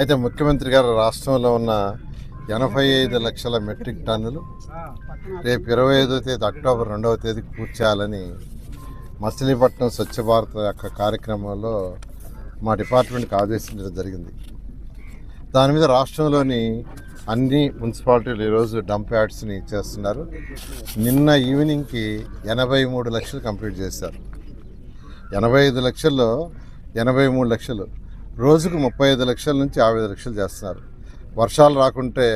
అయితే ముఖ్యమంత్రి గారు రాష్ట్రంలో ఉన్న ఎనభై ఐదు లక్షల మెట్రిక్ టన్నులు రేపు ఇరవై ఐదో తేదీ అక్టోబర్ రెండవ తేదీకి పూర్తి చేయాలని మచిలీపట్నం స్వచ్ఛ భారత్ యొక్క కార్యక్రమంలో మా డిపార్ట్మెంట్కి ఆదేశించడం జరిగింది. దాని మీద రాష్ట్రంలోని అన్ని మున్సిపాలిటీలు ఈరోజు డంప్ యార్డ్స్ని చేస్తున్నారు. నిన్న ఈవినింగ్కి ఎనభై మూడు లక్షలు కంప్లీట్ చేశారు. ఎనభై ఐదు లక్షల్లో ఎనభై మూడు లక్షలు రోజుకు ముప్పై ఐదు లక్షల నుంచి యాభై ఐదు లక్షలు చేస్తున్నారు. వర్షాలు రాకుంటే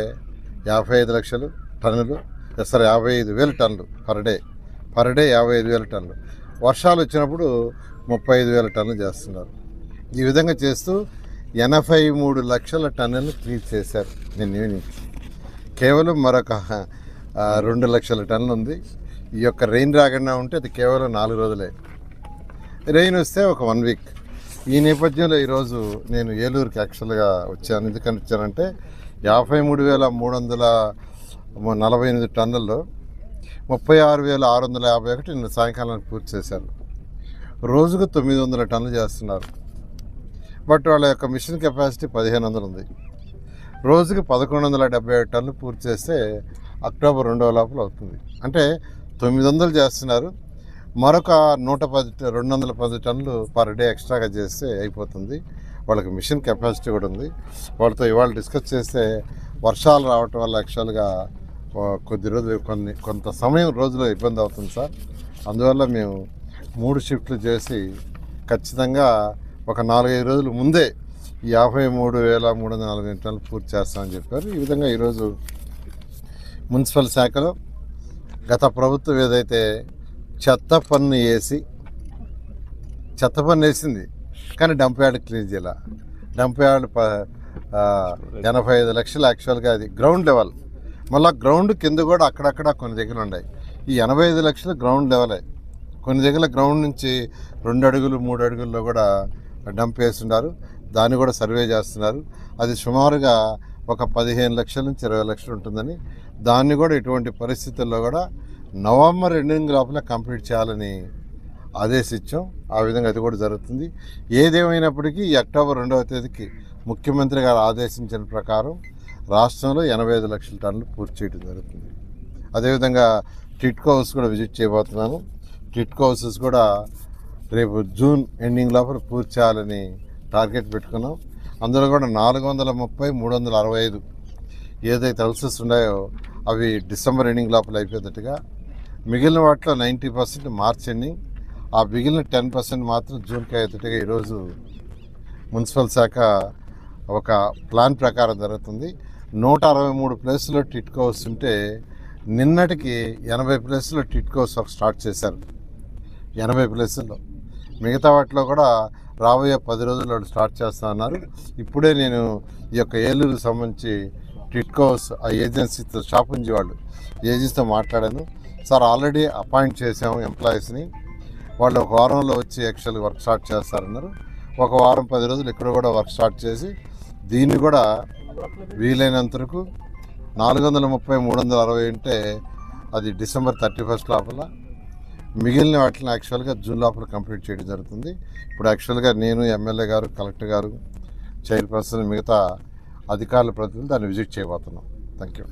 యాభై ఐదు లక్షలు టన్నులు సార్ యాభై ఐదు వేల టన్నులు పర్ డే పర్ డే యాభై ఐదు వేల టన్నులు. వర్షాలు వచ్చినప్పుడు ముప్పై ఐదు వేల టన్నులు చేస్తున్నారు. ఈ విధంగా చేస్తూ ఎనభై మూడు లక్షల టన్నులు క్లీజ్ చేశారు నిన్న ఈవినింగ్. కేవలం మరొక రెండు లక్షల టన్నులు ఉంది. ఈ యొక్క రెయిన్ రాకుండా ఉంటే అది కేవలం నాలుగు రోజులే. రెయిన్ వస్తే ఒక వన్ వీక్. ఈ నేపథ్యంలో ఈరోజు నేను ఏలూరుకి యాక్చువల్గా వచ్చాను. ఎందుకని వచ్చానంటే యాభై మూడు వేల మూడు వందల నలభై ఎనిమిది టన్నుల్లో ముప్పై ఆరు వేల ఆరు వందల యాభై ఒకటి నిన్న సాయంకాలానికి పూర్తి చేశారు. రోజుకు తొమ్మిది వందల టన్నులు చేస్తున్నారు. బట్ వాళ్ళ యొక్క మిషన్ కెపాసిటీ పదిహేను వందలు ఉంది రోజుకి పదకొండు వందల డెబ్బై ఏడు టన్నులు పూర్తి చేస్తే అక్టోబర్ రెండవ లోపల అవుతుంది. అంటే తొమ్మిది వందలు చేస్తున్నారు. మరొక నూట పది రెండు వందల పది టన్నులు పర్ డే ఎక్స్ట్రాగా చేస్తే అయిపోతుంది. వాళ్ళకి మిషన్ కెపాసిటీ కూడా ఉంది. వాళ్ళతో ఇవాళ డిస్కస్ చేస్తే వర్షాలు రావటం వల్ల యాక్చువల్గా కొద్ది రోజులు కొన్ని కొంత సమయం రోజులో ఇబ్బంది అవుతుంది సార్. అందువల్ల మేము మూడు షిఫ్ట్లు చేసి ఖచ్చితంగా ఒక నాలుగైదు రోజుల ముందే యాభై మూడు వేల మూడు వందల నలభై టన్నులు పూర్తి చేస్తామని చెప్పారు. ఈ విధంగా ఈరోజు మున్సిపల్ శాఖలో గత ప్రభుత్వం ఏదైతే చెత్త పన్ను వేసి చెత్త పన్ను వేసింది. కానీ డంప్ యార్డ్ క్లీన్ చేయాల? డంప్ యార్డ్ ప ఎనభై ఐదు లక్షలు యాక్చువల్గా అది గ్రౌండ్ లెవెల్. మళ్ళీ గ్రౌండ్ కింద కూడా అక్కడక్కడ కొన్ని దగ్గర ఉన్నాయి. ఈ ఎనభై ఐదు లక్షలు గ్రౌండ్ లెవెలే. కొన్ని దగ్గర గ్రౌండ్ నుంచి రెండు అడుగులు మూడు అడుగుల్లో కూడా డంప్ వేస్తున్నారు. దాన్ని కూడా సర్వే చేస్తున్నారు. అది సుమారుగా ఒక పదిహేను లక్షల నుంచి ఇరవై లక్షలు ఉంటుందని దాన్ని కూడా ఇటువంటి పరిస్థితుల్లో కూడా నవంబర్ ఎండింగ్ లోపల కంప్లీట్ చేయాలని ఆదేశించాం. ఆ విధంగా అది కూడా జరుగుతుంది. ఏదేమైనప్పటికీ అక్టోబర్ రెండవ తేదీకి ముఖ్యమంత్రి గారు ఆదేశించిన ప్రకారం రాష్ట్రంలో ఎనభై ఐదు లక్షల టన్నులు పూర్తి చేయడం జరుగుతుంది. అదేవిధంగా టిట్కో హౌస్ కూడా విజిట్ చేయబోతున్నాను. టిట్కో హౌసెస్ కూడా రేపు జూన్ ఎండింగ్ లోపల పూర్తి చేయాలని టార్గెట్ పెట్టుకున్నాం. అందులో కూడా నాలుగు వందల ముప్పై మూడు వందల అరవై ఐదు ఏదైతే హౌసెస్ ఉన్నాయో అవి డిసెంబర్ ఎండింగ్ లోపల అయిపోయేటట్టుగా మిగిలిన వాటిలో నైంటీ పర్సెంట్ మార్చ్ ఎండింగ్ ఆ మిగిలిన టెన్ పర్సెంట్ మాత్రం జూన్కి అయ్యేటట్టుగా ఈరోజు మున్సిపల్ శాఖ ఒక ప్లాన్ ప్రకారం జరుగుతుంది. నూట అరవై మూడు ప్లేసుల్లో టిట్కో వస్తుంటే నిన్నటికి ఎనభై ప్లేసుల్లో టిట్కో స్టార్ట్ చేశారు. ఎనభై ప్లేసుల్లో. మిగతా వాటిలో కూడా రాబోయే పది రోజుల్లో స్టార్ట్ చేస్తా అన్నారు. ఇప్పుడే నేను ఈ యొక్క ఏలూరుకు సంబంధించి టిట్కోస్ ఆ ఏజెన్సీతో షాపుంజీ వాళ్ళు ఏజెన్సీతో మాట్లాడాను. సార్ ఆల్రెడీ అపాయింట్ చేసాము ఎంప్లాయీస్ని. వాళ్ళు ఒక వారంలో వచ్చి యాక్చువల్ వర్క్ స్టార్ట్ చేస్తారన్నారు. ఒక వారం పది రోజులు ఇక్కడ కూడా వర్క్ స్టార్ట్ చేసి దీన్ని కూడా వీలైనంత వరకు నాలుగు వందల ముప్పై మూడు వందల అరవై అంటే అది డిసెంబర్ థర్టీ ఫస్ట్ లోపల మిగిలిన వాటిని యాక్చువల్గా జూన్ లోపల కంప్లీట్ చేయడం జరుగుతుంది. ఇప్పుడు యాక్చువల్గా నేను ఎమ్మెల్యే గారు కలెక్టర్ గారు చైర్పర్సన్ మిగతా అధికారుల ప్రతినిధులు దాన్ని విజిట్ చేయబోతున్నాం. Thank you